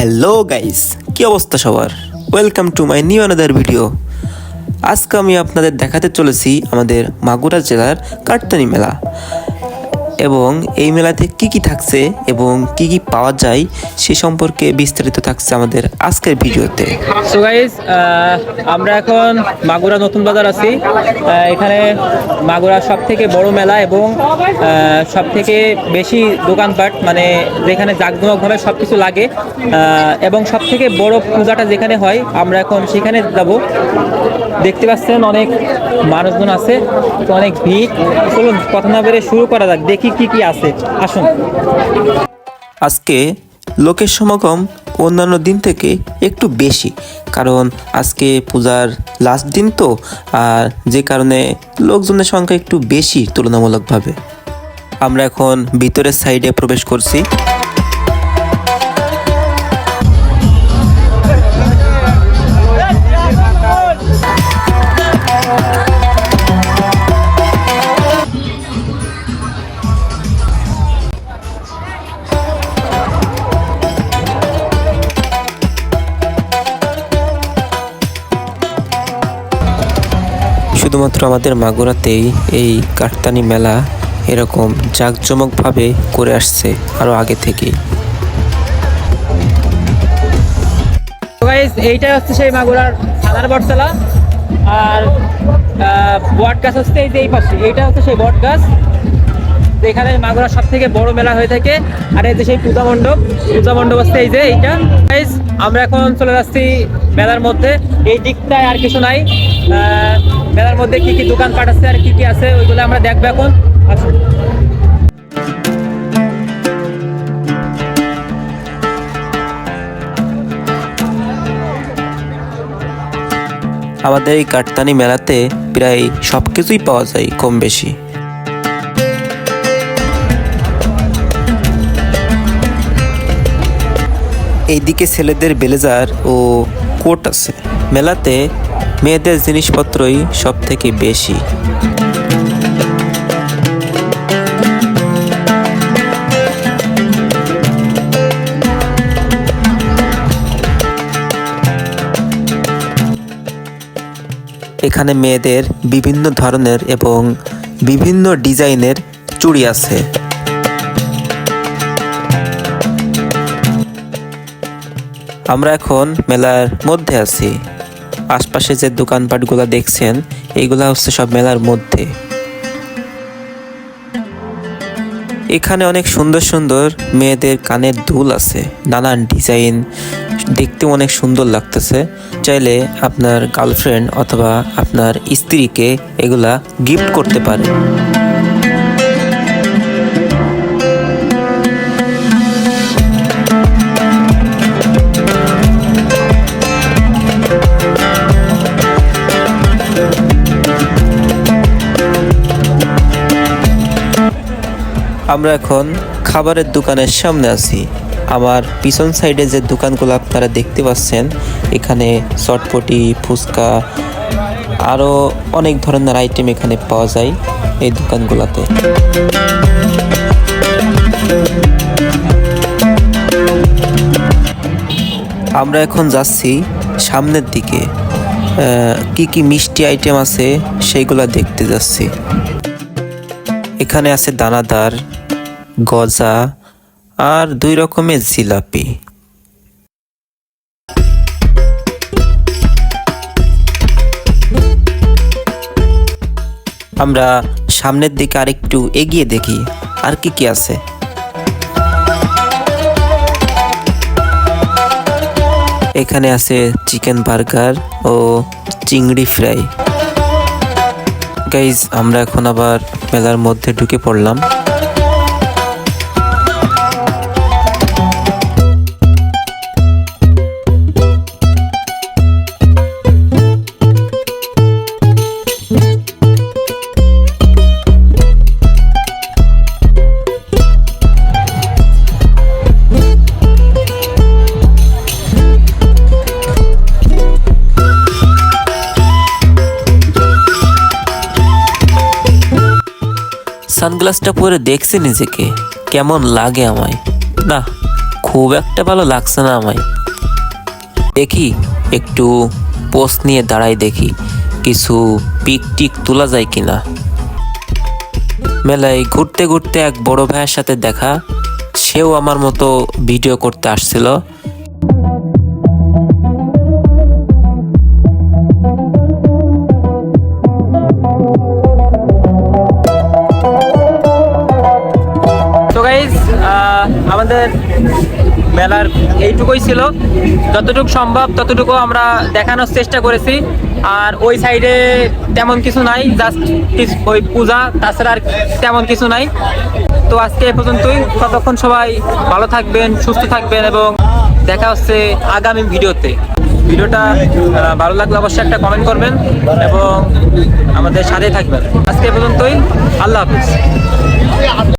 Hello guys কি অবস্থা সবার? Welcome to my new another video আজকে আমি আপনাদের দেখাতে চলেছি আমাদের মাগুরা জেলার কাটতানি মেলা। এবং এই মেলাতে কি কি থাকছে এবং কি কি পাওয়া যায় সে সম্পর্কে বিস্তারিত থাকছে আমাদের আজকের ভিডিওতে। সো গাইজ আমরা এখন মাগুরা নতুন বাজার আছি। এখানে মাগুরা সব থেকে বড় মেলা এবং সব থেকে বেশি দোকানপাট মানে যেখানে জাঁকজমকভাবে সব কিছু লাগে এবং সব থেকে বড় পূজাটা যেখানে হয়, আমরা এখন সেখানে যাব। দেখতে পাচ্ছেন অনেক মানুষজন আছে অনেক ভিড়। চলুন, কথা না বেড়ে শুরু করা যাক। দেখি কি কি কি আছে? আসুন। আজকে লোকের সমাগম অন্যান্য দিন থেকে একটু বেশি, কারণ আজকে পূজার লাস্ট দিন তো, আর যে কারণে লোকজনের সংখ্যা একটু বেশি তুলনামূলকভাবে। আমরা এখন ভিতরের সাইডে প্রবেশ করছি। শুধুমাত্র আমাদের মাগুরাতেই এই কাঠতানি মেলা এরকম জাঁকজমকভাবে করে আসছে আরও আগে থেকেই। এইটা হচ্ছে সেই মাগুরার সাদার বটতলা, আর বট গাছ হচ্ছে এই যে এই পাশে। এইটা হচ্ছে সেই বট গাছ এখানে মাগুরার সব থেকে বড় মেলা হয়ে থাকে। আর এই যে সেই পূজা মণ্ডপ পূজা মণ্ডপ হচ্ছে এই যে এইটা। আমরা এখন চলে যাচ্ছি মেলার মধ্যে। এই দিকটায় আর কিছু নাই। মেলার মধ্যে কি কি দোকানপাট আছে আর কি কি আছে, ওইগুলো আমরা দেখব এখন। আসুন। আমাদের এই কাটতানি মেলাতে প্রায় সব কিছুই পাওয়া যায়, কম বেশি। এইদিকে ছেলেদের ব্লেজার ও কোট আছে। মেলাতে মেয়েদের জিনিসপত্রই সব থেকে বেশি। এখানে মেয়েদের বিভিন্ন ধরনের এবং বিভিন্ন ডিজাইনের চুড়ি আছে। আমরা এখন মেলার মধ্যে আছি। আশপাশে যে দোকানপাটগুলো দেখছেন এইগুলা হচ্ছে সব মেলার মধ্যে। এখানে অনেক সুন্দর সুন্দর মেয়েদের কানের দুল আছে, নানান ডিজাইন। দেখতেও অনেক সুন্দর লাগতেছে। চাইলে আপনার গার্লফ্রেন্ড অথবা আপনার স্ত্রীকে এগুলা গিফট করতে পারে। আমরা এখন খাবারের দোকানের সামনে আছি। আমার পিছন সাইডে যে দোকানগুলো আপনারা দেখতে পাচ্ছেন, এখানে চটপটি, ফুচকা আরও অনেক ধরনের আইটেম এখানে পাওয়া যায় এই দোকানগুলোতে। আমরা এখন যাচ্ছি সামনের দিকে। কি কি মিষ্টি আইটেম আছে সেইগুলা দেখতে যাচ্ছি। এখানে আছে দানাদার গজা আর দুই রকমের জিলাপি। আমরা সামনের দিকে আরেকটু এগিয়ে দেখি, আর কি কি আছে। এখানে আছে চিকেন বার্গার ও চিংড়ি ফ্রাই। গাইজ, আমরা এখন আবার মেলার মধ্যে ঢুকে পড়লাম। সানগ্লাসটা পরে দেখছি নিজেকে। কেমন লাগে আমায়। না, খুব একটা ভালো লাগছে না আমায়। দেখি, একটু পোস্ট নিয়ে দাঁড়াই দেখি, কিছু পিক টিক তোলা যায় কিনা। মেলায় ঘুরতে ঘুরতে এক বড় ভাইয়ের সাথে দেখা, সেও আমার মতো ভিডিও করতে আসছিল। আমাদের মেলার এইটুকুই ছিল। যতটুকু সম্ভব ততটুকু আমরা দেখানোর চেষ্টা করেছি। আর ওই সাইডে তেমন কিছু নাই জাস্ট ওই পূজা, তাছাড়া আর তেমন কিছু নাই। তো আজকে এ পর্যন্তই। ততক্ষণ সবাই ভালো থাকবেন, সুস্থ থাকবেন এবং দেখা হচ্ছে আগামী ভিডিওতে। ভিডিওটা ভালো লাগলে অবশ্যই একটা কমেন্ট করবেন এবং আমাদের সাথে থাকবেন। আজকে এ পর্যন্তই। আল্লাহ হাফিজ।